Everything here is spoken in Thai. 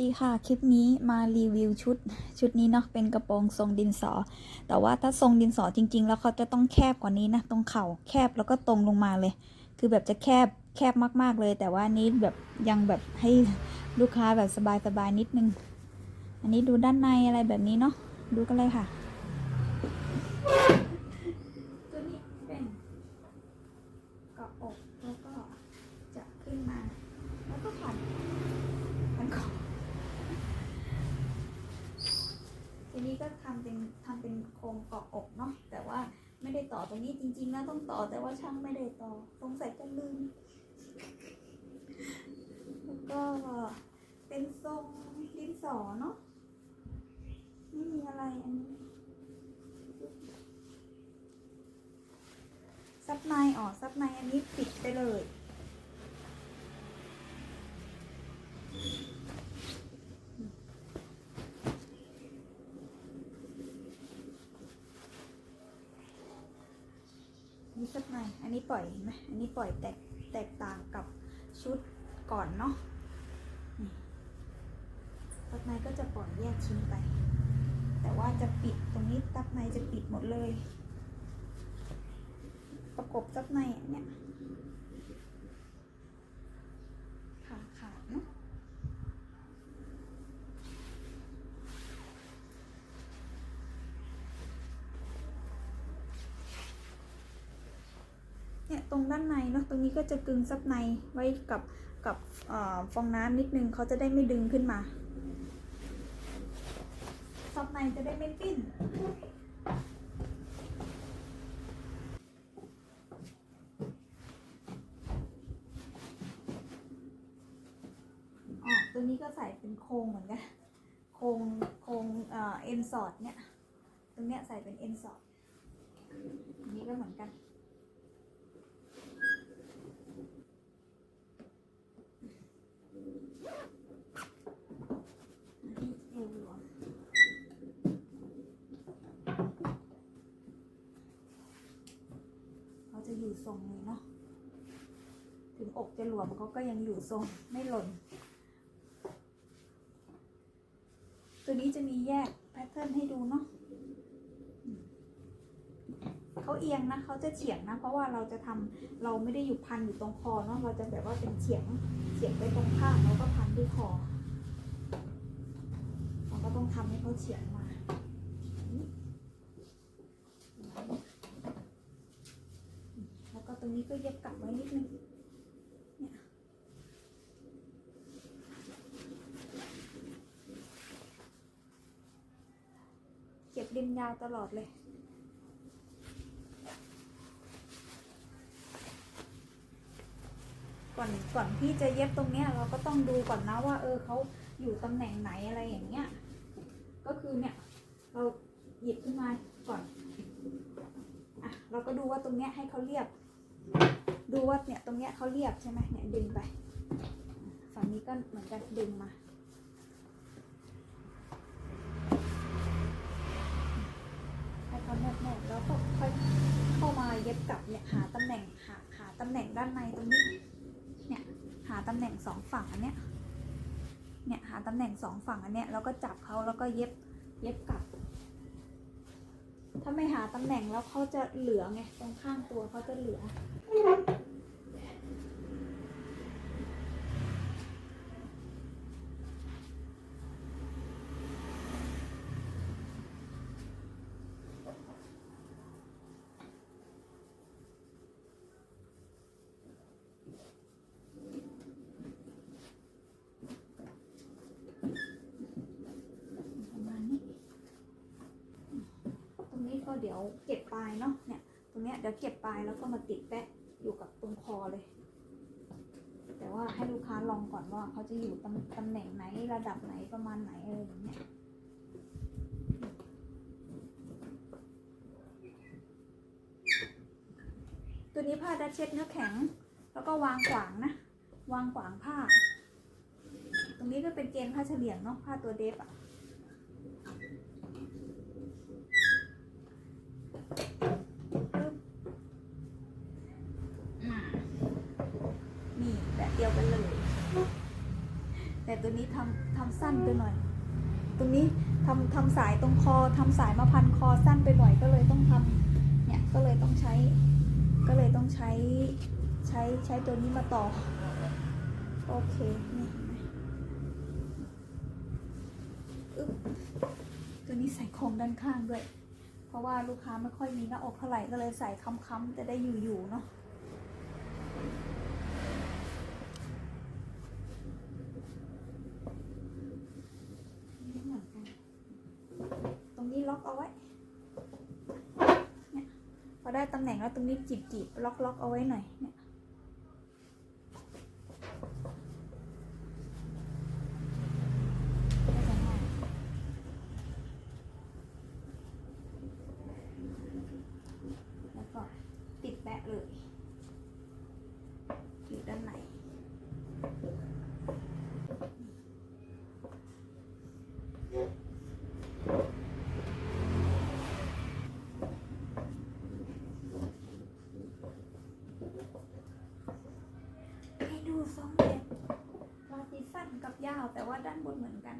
ดีค่ะคลิปนี้มารีวิวชุดชุดนี้เนาะเป็นกระโปรงทรงดินสอ แต่ว่าถ้าทรงดินสอจริง ๆ แล้วเขาจะต้องแคบกว่านี้นะตรงเข่าแคบแล้วก็ตรงลงมาเลย คือแบบจะแคบแคบมากๆเลย แต่ว่านี้แบบยังแบบให้ลูกค้าแบบสบายๆนิดนึง อันนี้ดูด้านในอะไรแบบนี้เนาะดูกันเลยค่ะตัวนี้เป็นกาะอกแล้วก็จะขึ้นมา แล้วก็ผ่านผ่านคอทีนี้ ก็ทำเป็นทำเป็นโครงเกาะอกเนาะแต่ว่าไม่ได้ต่อตรงนี้จริงๆแล้วต้องต่อแต่ว่าช่างไม่ได้ต่อสงสัยจะลืมแล้วก็เป็นทรงดินสอเนาะไม่มีอะไรอันนี้ซับในอ๋อซับในอันนี้ปิดไปเลย นี่ซับใน อันนี้ปล่อยเห็นไหมอันนี้ปล่อยแตกแตกต่างกับชุดก่อนเนาะตับในก็จะปล่อยแยกชิ้นไป แต่ว่าจะปิดตรงนี้ตับในจะปิดหมดเลย ประกบตับในอันเนี่ยขาขาดเนาะเนี่ย ตรงด้านในเนาะตรงนี้ก็จะกึงซับในไว้กับกับอฟองน้ำนิดนึงเขาจะได้ไม่ดึงขึ้นมาซับในจะได้ไม่ปิ้นอ๋อตัวนี้ก็ใส่เป็นโครงเหมือนกันโครงโครงเอ็นสอดเนี่ย ตรงเนี้ยใส่เป็นเอ็นสอดนี้ก็เหมือนกันนี้เอวหลวมเขาจะอยู่ทรงเลยเนาะ ถึง อกจะหลวมเขาก็ยังอยู่ทรงไม่หล่น ตัวนี้จะมีแยกแพทเทิร์นให้ดูเนาะเขาเอียงนะเขาจะเฉียงนะ เพราะว่าเราจะทำเราไม่ได้อยู่พันอยู่ตรงคอเนาะเราจะแบบว่าเป็นเฉียงเฉียงไปตรงข้างแล้วก็พันที่คอเราก็ต้องทำให้เขาเฉียงมาแล้วก็ตรงนี้ก็เย็บกลับไว้นิดนึง เนี่ย เก็บริมยาวตลอดเลย ก่อนก่อนที่จะเย็บตรงเนี้ยเราก็ต้องดูก่อนนะว่า เออเขาอยู่ตำแหน่งไหนอะไรอย่างเงี้ย ก็คือเนี่ย เราหยิบขึ้นมาก่อนอะเราก็ดูว่าตรงเนี้ยให้เขาเรียบ ดูว่าเนี่ยตรงเนี้ยเขาเรียบใช่ไหมเนี่ยดึงไป ฝั่งนี้ก็เหมือนกันดึงมา ให้เขาแน่งแล้วก็ค่อยเข้ามาเย็บกลับเนี่ยหาตำแหน่งหาหาตำแหน่งด้านในตรงนี้ เนี่ยหาตำแหน่งสองฝั่งอันเนี้ย เนี่ยหาตำแหน่งสองฝั่งอันเนี้ยแล้วก็จับเขาแล้วก็เย็บเย็บกลับ ถ้าไม่หาตำแหน่งแล้วเขาจะเหลือไงตรงข้างตัวเขาจะเหลือ ประมาณนี้ ตรงนี้ก็เดี๋ ยวเก็บปลายเนาะเนี่ยตรงเนี้ยเดี๋ยวเก็บปลายแล้วก็มาติดแปะอยู่กับตรงคอเลย แต่ว่าให้ลูกค้าลองก่อนว่าเขาจะอยู่ตำตำแหน่งไหนระดับไหนประมาณไหนอะไรอย่างเงี้ยตัวนี้ผ้าดัดเช็ดเนื้อแข็ง แล้วก็วางขวางนะ วางขวางผ้า ตรงนี้ก็เป็นเกณฑ์ผ้าเฉลียงเนาะผ้าตัวเดฟอะปึ๊บอ่านี่แบบเดียวกันเลย แต่ตัวนี้ทำทำสั้นไปหน่อย ตรงนี้ทำทำสายตรงคอทำสายมาพันคอสั้นไปหน่อยก็เลยต้องทำเนี่ยก็เลยต้องใช้ ก็เลยต้องใช้ใช้ใช้ตัวนี้มาต่อ โอเคนี่เห็นไหมอึ๊บตัวนี้ใส่โครงด้านข้างด้วย เพราะว่าลูกค้าไม่ค่อยมีหน้าอกเท่าไหร่ก็เลยใส่ค้ำๆจะได้อยู่ๆเนาะ ไม่เหมือนกัน ตรงนี้ล็อก เอาไว้เนี่ยพอได้ตำแหน่งแล้วตรงนี้จีบจีบล็อกล็อกเอาไว้หน่อยเนี่ย ก็จะง่ายแล้วก็ติดแปะเลย อยู่ด้านใน ให้ดูสองแบบลาติสั้นกับยาวแต่ว่าด้าน บนเหมือนกัน